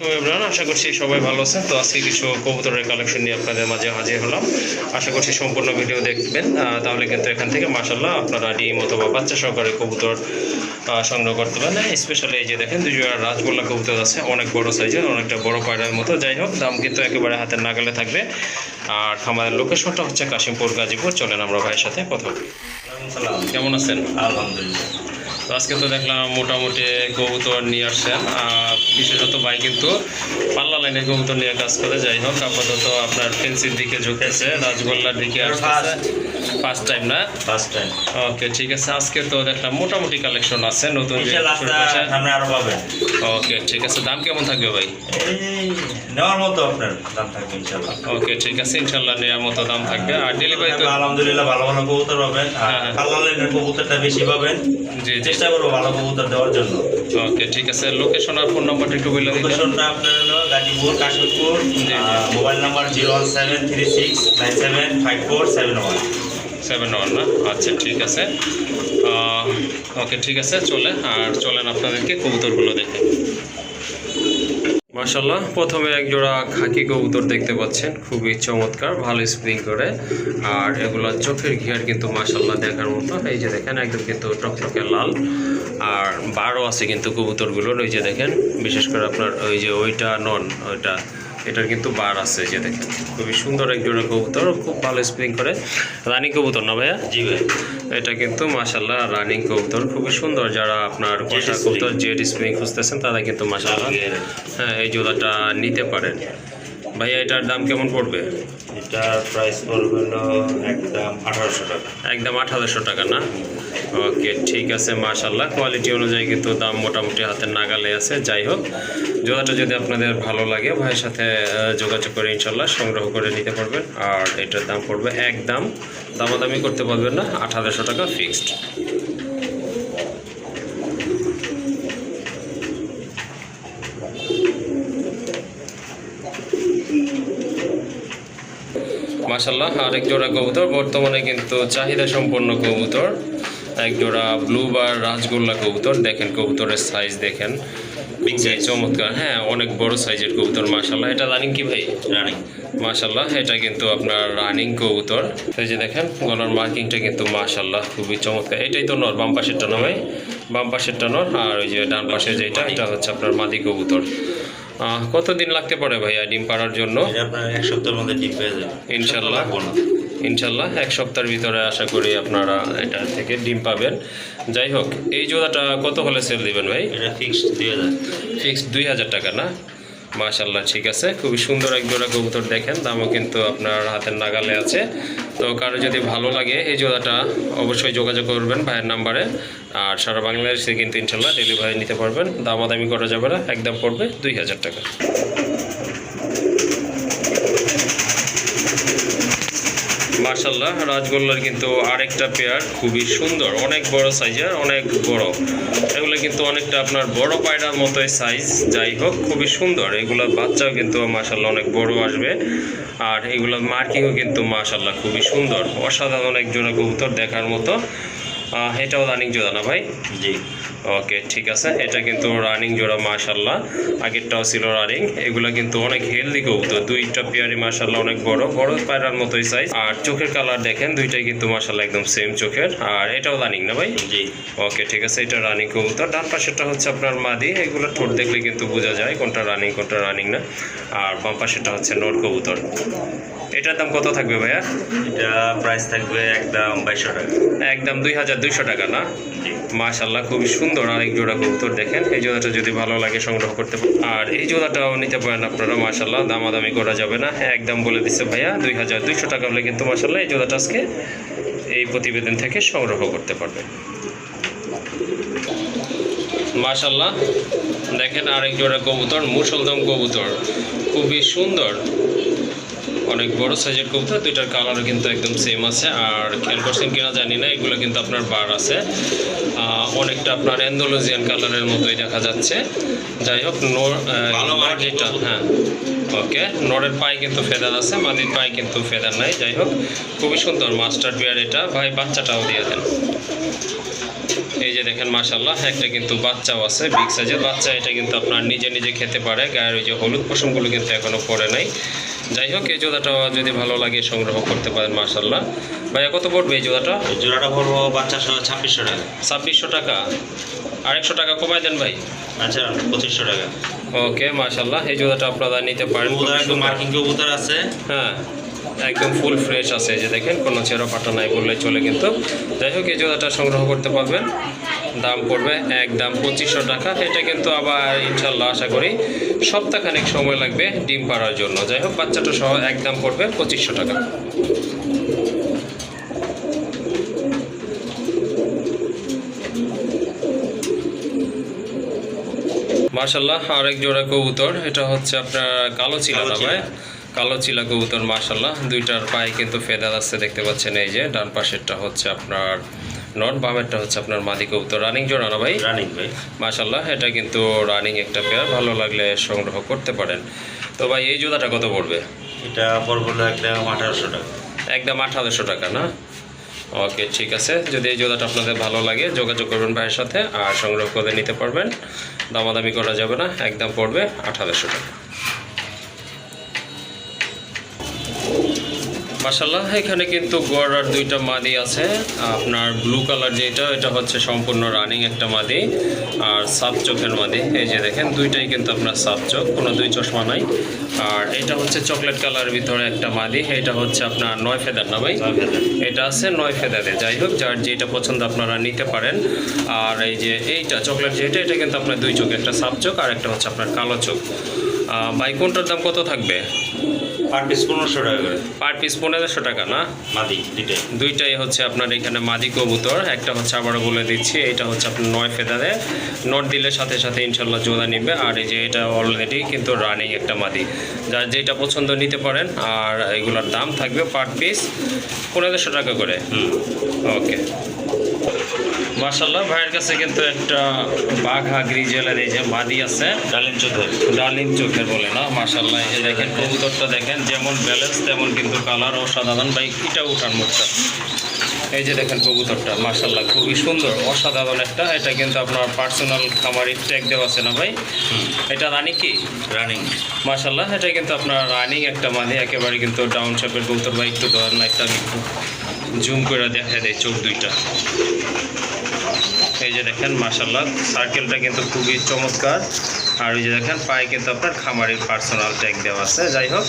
Everyone আশা করছি সবাই ভালো আছেন। তো আজকে কিছু কবুতরের কালেকশন নিয়ে আপনাদের মাঝে হাজির হলাম। আশা করছি সম্পূর্ণ ভিডিও দেখবেন। তাহলে কিন্তু এখান থেকে মাসাল্লাহ আপনারা ডিম অথবা বাচ্চা সহকারে কবুতর সংগ্রহ করতে পারেন। স্পেশালি এই যে দেখেন, দুই রাজগোল্লা কবুতর আছে, অনেক বড় সাইজের অনেকটা বড় পায়রার মতো। যাই হোক, দাম কিন্তু একেবারে হাতের নাগালে থাকবে। আর খামারের লোকেশনটা হচ্ছে কাশিমপুর, গাজীপুর। চলেন আমরা ভাইয়ের সাথে কথা বলি। কেমন আছেন? আলহামদুলিল্লাহ। তো আজকে তো দেখলাম মোটামুটি কবুতর নিয়ে আসছেন আর বিশেষত ভাই কিন্তু পাল্লা লাইনে কবুতর নিয়ে কাজ করে। যাই হোক আপাতত আপনার ফেন্সির দিকে ঝুঁকেছে রাজগোল্লার দিকে আসতেছে। ফার্স্ট টাইম না? ফার্স্ট টাইম ওকে ঠিক আছে। আজকে তো দেখলাম মোটামুটি কালেকশন আছে নতুন ওকে ঠিক আছে। দাম কেমন থাকবে ভাই? নেওয়ার মতো আপনার দাম থাকবে ইনশাআল্লাহ। ওকে ঠিক আছে। ইনশাল্লাহ নেওয়ার মতো দাম থাকবে। আর ডেলিভারি তো আলহামদুলিল্লাহ ভালো ভালো কবুতর পাবেন। আর হ্যাঁ, হ্যাঁ। পাল্লা লাইনের কবুতরটা বেশি পাবেন। জি জি। চেষ্টা করব ভালো কবুতর দেওয়ার জন্য। ওকে ঠিক আছে। লোকেশন আর ফোন নাম্বারটা একটু বলে দিন। লোকেশনটা আপনার হলো Gazipur Kashimpur mobile number zero one seven three six nine seven five four seven one seven one না? আচ্ছা ঠিক আছে। ওকে ঠিক আছে চলে। আর চলেন আপনাদেরকে কবুতরগুলো দেখে। মাশাল্লাহ প্রথমে এক জোড়া খাকি কবুতর দেখতে পাচ্ছেন, খুবই চমৎকার, ভালো স্প্রিং করে। আর এগুলো চোখের ঘিয়ার কিন্তু মাশাল্লাহ দেখার মতো। এই যে দেখেন, একদম কিন্তু টকটকে লাল। আর বারো আছে কিন্তু কবুতরগুলোর, ওই যে দেখেন, বিশেষ করে আপনার ওই যে ওইটা নন, ওইটা এটার কিন্তু বার আছে যে দেখেন। খুবই সুন্দর এক জোড়া কবুতর খুব ভালো স্প্রিং করে। রানিং কবুতর না ভাইয়া? জি ভাই। এটা কিন্তু মাশাল্লাহ রানিং কবুতর খুবই সুন্দর। যারা আপনার কষা। কবুতর জেড স্প্রিং খুঁজতেছেন তারা কিন্তু মাশাল্লাহ হ্যাঁ এই জোড়াটা নিতে পারেন। ভাইয়া এটার দাম কেমন পড়বে? এটার প্রাইস পড়বে একদম আঠারোশো টাকা। একদম আঠারোশো টাকা না? ওকে ঠিক আছে মাশাল্লাহ কোয়ালিটি অনুযায়ী কিন্তু দাম মোটামুটি হাতের নাগালে আছে। যাই হোক জোড়াটা যদি আপনাদের ভালো লাগে, ভাইয়ের সাথে যোগাযোগ করে ইনশাল্লাহ সংগ্রহ করে নিতে পারবেন। আর এটার দাম পড়বে একদম দামাদামি করতে পারবেন না, আট হাজারশো টাকা ফিক্সড মাশাল্লাহ আরেক জোড়া কবুতর, বর্তমানে কিন্তু চাহিদা সম্পন্ন কবুতর। এক জোড়া ব্লু বার রাজগোল্লা কবুতর। দেখেন কবুতরের সাইজ দেখেন। চমৎকার। হ্যাঁ অনেক বড় সাইজের কবুতর মাশাল্লাহ এটা রানিং কি ভাই? রানিং মাশাল্লাহ এটা কিন্তু আপনার রানিং কবুতর। এই যে দেখেন গলার মার্কিংটা কিন্তু মাশাল্লাহ খুবই চমৎকার। এটাই তো নর বাম পাশেরটা নয় ভাই? বাম পাশেরটা নর আর ওই যে ডান পাশে যেটা এটা হচ্ছে আপনার মাদি কবুতর। কতদিন লাগতে পারে ভাইয়া ডিম পাড়ার জন্য? এক সপ্তাহের মধ্যে ডিম পেয়ে যাবে। ইনশাল্লাহ। ইনশাল্লাহ এক সপ্তাহের ভিতরে আশা করি আপনারা এটা থেকে ডিম পাবেন। যাই হোক এই জোড়াটা কত হলে সেল দিবেন ভাই? এটা ফিক্সড দুই হাজার। ফিক্সড দুই হাজার টাকা না? মাশাল্লাহ ঠিক আছে। খুবই সুন্দর এক জোড়া কবুতর দেখেন দামও কিন্তু আপনার হাতের নাগালে আছে। তো কারও যদি ভালো লাগে এই জোড়াটা অবশ্যই যোগাযোগ করবেন ভাইয়ের নাম্বারে। আর সারা বাংলাদেশে কিন্তু ইনশাল্লাহ ডেলিভারি নিতে পারবেন। দামাদামি করা যাবে না একদম পড়বে দুই হাজার টাকা। মার্শাল্লাহ রাজগোল্লার কিন্তু আরেকটা পেয়ার খুবই সুন্দর। অনেক বড় সাইজের অনেক বড়। এগুলো কিন্তু অনেকটা আপনার বড় পায়রার মতোই সাইজ যাই হোক, খুবই সুন্দর। এগুলো বাচ্চাও কিন্তু মার্শাল্লাহ অনেক বড় আসবে। আর এগুলো মার্কিংও কিন্তু মার্শাল্লাহ খুবই সুন্দর। অসাধারণ এক জোড়া কবুতর দেখার মতো। এটাও রানিং জোড়া না ভাই? জি। ওকে ঠিক আছে। এটা কিন্তু রানিং জোড়া মাশাল্লাহ আগেরটাও ছিল রানিং এগুলো কিন্তু অনেক হেলদি কবুতর। দুইটা পেয়ারি মাশাল্লাহ অনেক বড়। বড় পায়রার মতোই সাইজ আর চোখের কালার দেখেন দুইটাই কিন্তু মাশাল্লাহ একদম সেম চোখের। আর এটাও রানিং না ভাই? জি। ওকে ঠিক আছে। এটা রানিং কবুতর। ডান পাশেরটা হচ্ছে আপনার মাদি। এগুলো ঠোঁট দেখলে কিন্তু বোঝা যায় কোনটা রানিং কোনটা রানিং না। আর বাম পাশেরটা হচ্ছে নোট কবুতর। এটার দাম কত থাকবে ভাইয়া? এটা প্রাইস থাকবে একদম বাইশশো টাকা। একদম দুই হাজার দুইশো টাকা না? মাশাল্লাহ খুবই সুন্দর আরেক জোড়া কবুতর দেখেন। এই জোড়াটা যদি ভালো লাগে সংগ্রহ করতে পারেন আর এই জোড়াটাও নিতে পারেন আপনারা মাশাল্লাহ দামাদামি করা যাবে না। হ্যাঁ একদম বলে দিচ্ছে ভাইয়া দুই হাজার দুইশো টাকা হলে কিন্তু মাশাল্লাহ এই জোড়াটা আজকে এই প্রতিবেদন থেকে সংগ্রহ করতে পারবেন মাশাল্লাহ দেখেন আরেক জোড়া কবুতর মুসলদম কবুতর। খুবই সুন্দর। অনেক বড় সাইজের কবুতর দুইটার কালারও কিন্তু একদম সেম আছে। আর খেয়াল করছেন কিনা জানি না এগুলো কিন্তু আপনার বার আছে। অনেকটা আপনার অ্যান্ডোলজিয়ান কালারের মতোই দেখা যাচ্ছে। যাই হোক নোর যেটা হ্যাঁ। ওকে নরের পায়ে কিন্তু ফেদার আছে মাদির পায়ে কিন্তু ফেদার নাই। যাই হোক খুবই সুন্দর মাস্টার বিয়ার এটা। ভাই বাচ্চাটাও দিয়ে দেন। এই যে দেখেন মাশাল্লাহ একটা কিন্তু বাচ্চাও আছে বিগ সাইজের বাচ্চা এটা কিন্তু আপনার নিজে নিজে খেতে পারে গায়ের ওই যে হলুদ পশমগুলো কিন্তু এখনও পড়ে নাই। যাই হোক এই জোড়াটা যদি ভালো লাগে সংগ্রহ করতে পারেন মাশাল্লাহ ভাইয়া কত পড়বে এই জোড়াটা? এই জোড়াটা পড়ব বাচ্চা সহ ছাব্বিশশো টাকা। ছাব্বিশশো টাকা। আরেকশো টাকা কমাই দেন ভাই। আচ্ছা পঁচিশশো টাকা। ওকে মাশাল্লাহ এই জোড়াটা আপনারা নিতে পারেন। মার্কিং কবুতর আছে। হ্যাঁ। একদম ফুল ফ্রেশ আছে যে দেখেন কোনো ছেঁড়া ফাটা নাই বললে চলে কিন্তু। যাই হোক এই জোড়াটা সংগ্রহ করতে পারবেন। দাম পড়বে একদম পঁচিশশো টাকা। এটা কিন্তু আবার ইনশাল্লাহ আশা করি সপ্তাহখানেক সময় লাগবে ডিম পাড়ার জন্য। যাই হোক বাচ্চাটা সহ একদম পড়বে পঁচিশশো টাকা। মার্শাল্লাহ আরেক জোড়া কবুতর। এটা হচ্ছে আপনার কালো চিলা না। ভাই। কালো চিলা কবুতর মার্শাল্লাহ দুইটার পায়ে কিন্তু ফেদার আছে দেখতে পাচ্ছেন এই যে। ডান পাশেরটা হচ্ছে আপনার নট বামেরটা হচ্ছে আপনার মাদি কবুতর। রানিং জোড়া না ভাই? রানিং ভাই। মার্শাল্লাহ এটা কিন্তু রানিং একটা পেয়ার ভালো লাগলে সংগ্রহ করতে পারেন। তো ভাই এই জোড়াটা কত পড়বে? এটা পড়ব একদম আঠারোশো টাকা। একদম আঠারোশো টাকা না? ওকে ঠিক আছে। যদি এই জোড়াটা আপনাদের ভালো লাগে যোগাযোগ করবেন ভাইয়ের সাথে আর সংগ্রহ করে নিতে পারবেন। দামাদামি করা যাবে না একদম পড়বে আঠারোশো টাকা। মাসাল্লাহ এখানে কিন্তু গড়ার দুইটা মাদি আছে। আপনার ব্লু কালার যেটা এটা হচ্ছে সম্পূর্ণ রানিং একটা মাদি আর সাপ চোখের মাদি। এই যে দেখেন দুইটাই কিন্তু আপনার সাপ চোখ কোনো দুই চশমা নাই। আর এটা হচ্ছে চকলেট কালারের ভিতরে একটা মাদি এটা হচ্ছে আপনার নয় ফেদার না ভাই? এটা আছে নয় ফেদারে যাই হোক যার যেটা পছন্দ আপনারা নিতে পারেন। আর এই যে এইটা চকলেট যেটা এটা কিন্তু আপনার দুই চোখ একটা সাপ চোখ আর একটা হচ্ছে আপনার কালো চোখ। ভাই কোনটার দাম কত থাকবে? পার পিস পনেরোশো টাকা করে। পার পিস পনেরোশো টাকা না? মাদি দুইটাই। দুইটাই হচ্ছে আপনার এখানে মাদি কবুতর একটা হচ্ছে আবারও বলে দিচ্ছি এটা হচ্ছে আপনার নয় ফেদারে। নট দিলে সাথে সাথে ইনশাল্লাহ জোড়া নিবে আর এই যে এটা অলরেডি কিন্তু রানিং একটা মাদি। যার যেটা পছন্দ নিতে পারেন আর এগুলোর দাম থাকবে পার পিস পনেরোশো টাকা করে। হুম। ওকে মার্শাল্লাহ ভাইয়ের কাছে কিন্তু একটা বাঘা গ্রিজেলের এই যে মাদি আছে ডালিম চোখের। ডালিম চোখের বলে না? মার্শাল্লাহ এই যে দেখেন কবুতরটা দেখেন যেমন ব্যালেন্স তেমন কিন্তু কালার অসাধারণ ভাই এটা উঠান মুখটা এই যে দেখেন কবুতরটা মার্শাল্লাহ খুবই সুন্দর অসাধারণ একটা। এটা কিন্তু আপনার পার্সোনাল খামারি ট্যাগ দেওয়া আছে না ভাই? এটা রানি কি? রানিং। মার্শাল্লাহ এটা কিন্তু আপনার রানিং একটা মানে একেবারে কিন্তু ডাউন শেপের কবুতর। ভাই একটু ধরেন না একটা জুম করে দেখা দেয় চোখ দুইটা। এই যে দেখেন মার্শাল্লাহ সার্কেলটা কিন্তু খুবই চমৎকার। আর ওই যে দেখেন, পায়ে কিন্তু আপনার খামারের পার্সোনাল ট্যাগ দেওয়া আছে। যাই হোক,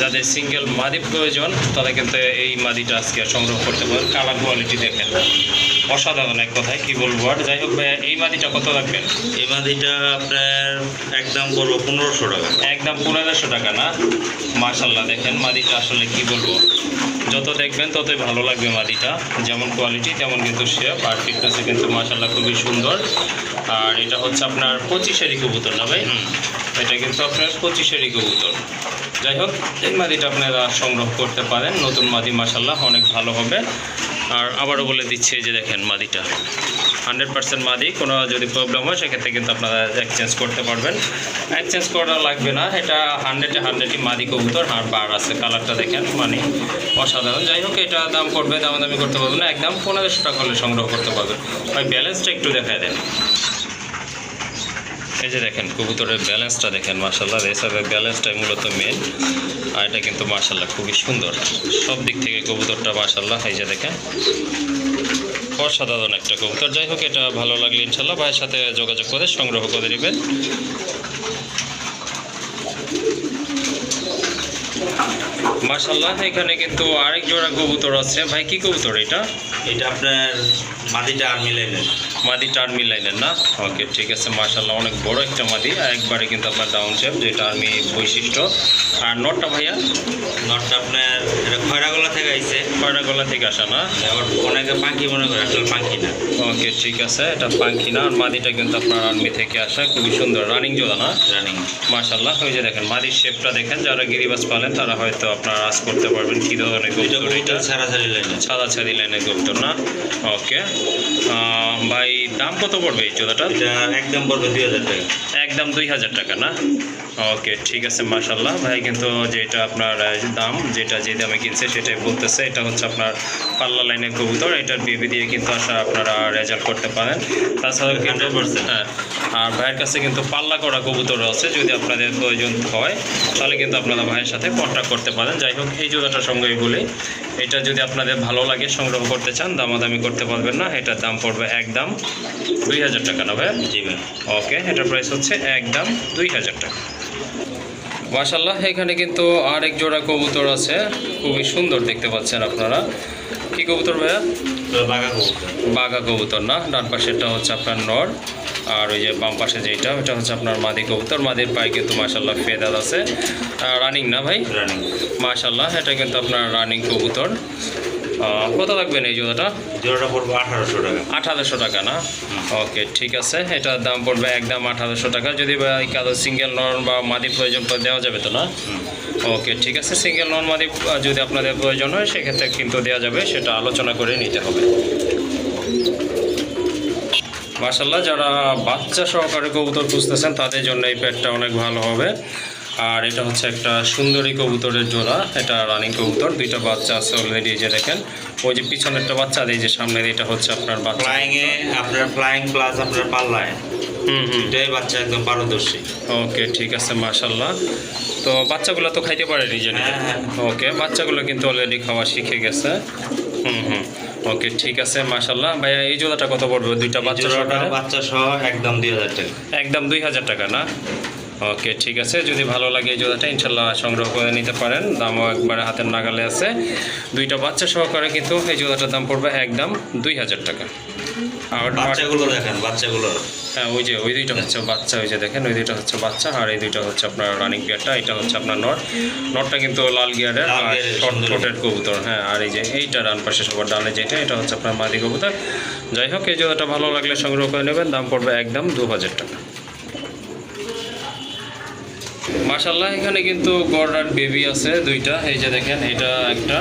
যাদের সিঙ্গেল মাদি প্রয়োজন, তারা কিন্তু এই মাদিটা আজকে সংগ্রহ করতে পারেন কালার কোয়ালিটি দেখেন। অসাধারণ এক কথায় কি বলব আর? যাই হোক ভাইয়া এই মাদিটা কত রাখবেন? এই মাদিটা আপনার একদম পড়ব পনেরোশো টাকা। একদম পনেরোশো টাকা না? মার্শাল্লাহ দেখেন মাদিটা আসলে কি বলব? যত দেখবেন ততই ভালো লাগবে মাদিটা। যেমন কোয়ালিটি তেমন কিন্তু শেপ আর ফিটনেসে কিন্তু মার্শাল্লাহ খুবই সুন্দর। আর এটা হচ্ছে আপনার পঁচিশেরই কবুতর না ভাই? এটা কিন্তু আপনার পঁচিশেরই কবুতর। যাই হোক এই মাদিটা আপনারা সংগ্রহ করতে পারেন। নতুন মাদি মাসাল্লাহ অনেক ভালো হবে। আর আবারও বলে দিচ্ছে যে দেখেন মাদিটা। হান্ড্রেড পার্সেন্ট মাদি, কোনো যদি প্রবলেম হয়, সেক্ষেত্রে কিন্তু আপনারা এক্সচেঞ্জ করতে পারবেন। এক্সচেঞ্জ করা লাগবে না, এটা হান্ড্রেডে হান্ড্রেডই মাদি কবুতর, আর বার আছে কালারটা দেখেন মানে অসাধারণ। যাই হোক, এটা দাম পড়বে, দামাদামি করতে পারবেন না, একদম পনেরোশো টাকা হলে সংগ্রহ করতে পারবেন। ওই ব্যালেন্সটা একটু দেখায় দেন। এই যে দেখেন, কবুতরের ব্যালেন্সটা দেখেন মার্শাল্লাহ রেসারের ব্যালেন্সটাই মূলত মেন আর এটা কিন্তু মার্শাল্লাহ খুবই সুন্দর। সব দিক থেকে কবুতরটা মার্শাল্লাহ এই যে দেখেন। অসাধারণ একটা কবুতর। যাই হোক, এটা ভালো লাগলে ইনশাল্লাহ ভাইয়ের সাথে যোগাযোগ করে, সংগ্রহ করে নেবেন। মার্শাল্লাহ এখানে কিন্তু আরেক জোড়া কবুতর আছে। ভাই, কি কবুতর এটা? এটা আপনার মাদিটা আর্মি লাইনের মাদি টার্মি লাইনের না? ওকে ঠিক আছে মার্শাল্লাহ অনেক বড় একটা মাদি। আর একবারে কিন্তু আপনার ডাউন শেপ যেটা আর্মি বৈশিষ্ট্য। আর নটটা ভাইয়া? নটটা আপনার এটা খয়রাগোলা থেকে আইছে। কয়টা গলা থেকে আসা না? আবার অনেকে পাখি মনে করে আসলে পাখি না। ওকে ঠিক আছে এটা পাঙ্কি না। আর মাদিটা কিন্তু আপনার আর্মি থেকে আসা খুবই সুন্দর রানিং জোড়া না? রানিং মার্শাল্লাহ ওই যে দেখেন মাদির শেপটা দেখেন যারা গিরিবাস পালেন তারা হয়তো আপনার আজ করতে পারবেন কী ধরনের কবুতর ছাড়াছাড়ি লাইনের সাদা ছাদি লাইনের কবুতর না? ওকে ভাই দাম কত পড়বে এই এটা একদম পড়বে দুই হাজার টাকা। একদম দুই হাজার টাকা না? ওকে ঠিক আছে মাশাল্লাহ ভাই কিন্তু যেটা আপনার দাম যেটা যে দামে কিনছে সেটাই বলতেছে। এটা হচ্ছে আপনার পাল্লা লাইনের কবুতর। এটার বিবি দিয়ে কিন্তু আসা আপনারা রেজাল্ট করতে পারেন। তাছাড়াও কিন্তু 100% হ্যাঁ আর ভাইয়ের কাছে কিন্তু পাল্লা করা কবুতর আছে। যদি আপনাদের প্রয়োজন হয় তাহলে কিন্তু আপনারা ভাইয়ের সাথে কন্ট্যাক্ট করতে পারেন। যাই হোক এই জোড়াটার সঙ্গে বলি এটা যদি আপনাদের ভালো লাগে সংগ্রহ করতে চান দামাদামি করতে পারবেন না। এটার দাম পড়বে একদম দুই হাজার টাকা না ভাই জি ভাই। ওকে এটার প্রাইস হচ্ছে একদম দুই হাজার টাকা। মাশাল্লাহ এখানে কিন্তু আরেক জোড়া কবুতর আছে। খুবই সুন্দর দেখতে পাচ্ছেন আপনারা। কি কবুতর ভাইয়া? বাঘা কবুতর। বাঘা কবুতর না? ডান পাশেরটা হচ্ছে আপনার নর। আর ওই যে বাম পাশে যেটা ওটা হচ্ছে আপনার মাদি কবুতর। মাদির পায়ে কিন্তু মাশাল্লাহ ফেদার আছে। রানিং না ভাই? রানিং মাশাল্লাহ এটা কিন্তু আপনার রানিং কবুতর। কত লাগবেন এই জোড়াটা? জোড়াটা পড়বে আঠারোশো টাকা। আঠারোশো টাকা না? ওকে ঠিক আছে। এটার দাম পড়বে একদম আঠারোশো টাকা। যদি কারও সিঙ্গেল নন বা মাদি প্রয়োজন পড়ে দেওয়া যাবে তো না? ওকে ঠিক আছে। সিঙ্গেল নন মাদি যদি আপনাদের প্রয়োজন হয় সেক্ষেত্রে কিন্তু দেওয়া যাবে। সেটা আলোচনা করে নিতে হবে। মার্শাল্লাহ যারা বাচ্চা সহকারে কবুতর খুঁজতেছেন তাদের জন্য এই পেটটা অনেক ভালো হবে। আর এটা হচ্ছে একটা সুন্দরী কবুতরের জোড়া এটা রানিং কবুতর দুইটা বাচ্চা আছে অলরেডি যে দেখেন। ওই যে পিছনেরটা বাচ্চা আর এই যে সামনের এটা হচ্ছে আপনার বাচ্চা। ফ্লাইং এ আপনার ফ্লাইং প্লাস আপনার পাল্লায়। হুম হুম। এটাই বাচ্চা একদম পারদর্শী। ওকে ঠিক আছে মাশাল্লাহ তো বাচ্চাগুলো তো খাইতে পারে নিজে নিজে? হ্যাঁ, হ্যাঁ। ওকে বাচ্চাগুলো কিন্তু অলরেডি খাওয়া শিখে গেছে। হুম হুম। ওকে ঠিক আছে মাশাল্লাহ ভাইয়া এই জোড়াটা কত পড়বে? দুইটা বাচ্চা বাচ্চা সহ একদম দুই হাজার টাকা। একদম দুই হাজার টাকা না? ওকে ঠিক আছে। যদি ভালো লাগে এই জোড়াটা ইনশাল্লাহ সংগ্রহ করে নিতে পারেন। দামও একবারে হাতের নাগালে আছে। দুইটা বাচ্চা সহকারে কিন্তু এই জোড়াটার দাম পড়বে একদম দুই হাজার টাকা। আর বাচ্চাগুলো দেখেন বাচ্চাগুলো। হ্যাঁ ওই যে ওই দুইটা হচ্ছে বাচ্চা ওই যে দেখেন ওই দুইটা হচ্ছে বাচ্চা আর এই দুইটা হচ্ছে আপনার রানিং গিয়ারটা এটা হচ্ছে আপনার নট। নটটা কিন্তু লাল গিয়ারের আর। ঠোঁটের কবুতর হ্যাঁ আর এই যে এইটা ডান পাশে সবার ডানে যেটা এটা হচ্ছে আপনার মাদি কবুতর। যাই হোক এই জোড়াটা ভালো লাগলে সংগ্রহ করে নেবেন দাম পড়বে একদম দু হাজার টাকা। মাশাল্লাহ এখানে কিন্তু গর্ডার বেবি আছে দুইটা। এই যে দেখেন এটা একটা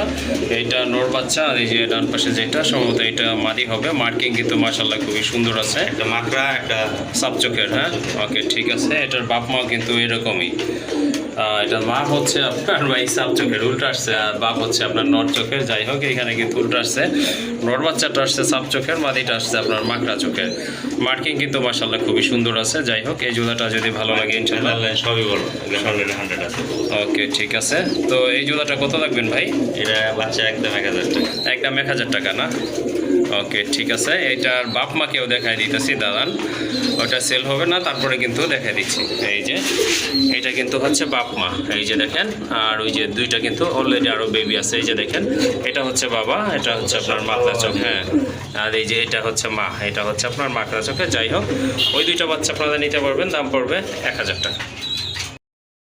এইটা নর বাচ্চা আর এই যে ডান পাশে যেটা সম্ভবত এটা মাদি হবে। মার্কিং কিন্তু মাসাল্লাহ খুবই সুন্দর আছে। একটা মাকড়া একটা সাপচোখের হ্যাঁ? ওকে ঠিক আছে। এটার বাপ মা কিন্তু এরকমই। এটার মা হচ্ছে আপনার ভাই সাব চোখের উল্টা আসছে আর বাপ হচ্ছে আপনার নর চোখের। যাই হোক এখানে কিন্তু উল্টা আসছে। নর বাচ্চাটা আসছে সাপ চোখের মাদিটা আসছে আপনার মাকড়া চোখের। মার্কিং কিন্তু মাসাল্লাহ খুবই সুন্দর আছে। যাই হোক এই জোড়াটা যদি ভালো লাগে ইনশাল্লাহ সবই বলো হান্ড্রেড আছে। ওকে ঠিক আছে। তো এই জোড়াটা কত লাগবেন ভাই? এটা বাচ্চা একদম এক হাজার টাকা। একদম এক হাজার টাকা না? ওকে, ঠিক আছে। এটার বাপ মাকেও দেখাই দিতেছি দাদান ওটা সেল হবে না, তারপরে কিন্তু দেখাই দিচ্ছি। এই যে এটা কিন্তু হচ্ছে বাপ মা। এই যে দেখেন, আর ওই যে দুইটা কিন্তু অলরেডি আরও বেবি আছে, এই যে দেখেন। এটা হচ্ছে বাবা, এটা হচ্ছে আপনার মাকড়া চোখ হ্যাঁ। আর এই যে এটা হচ্ছে মা, এটা হচ্ছে আপনার মাকড়া চোখে। যাই হোক, ওই দুইটা বাচ্চা আপনারা নিতে পারবেন, দাম পড়বে এক হাজার টাকা।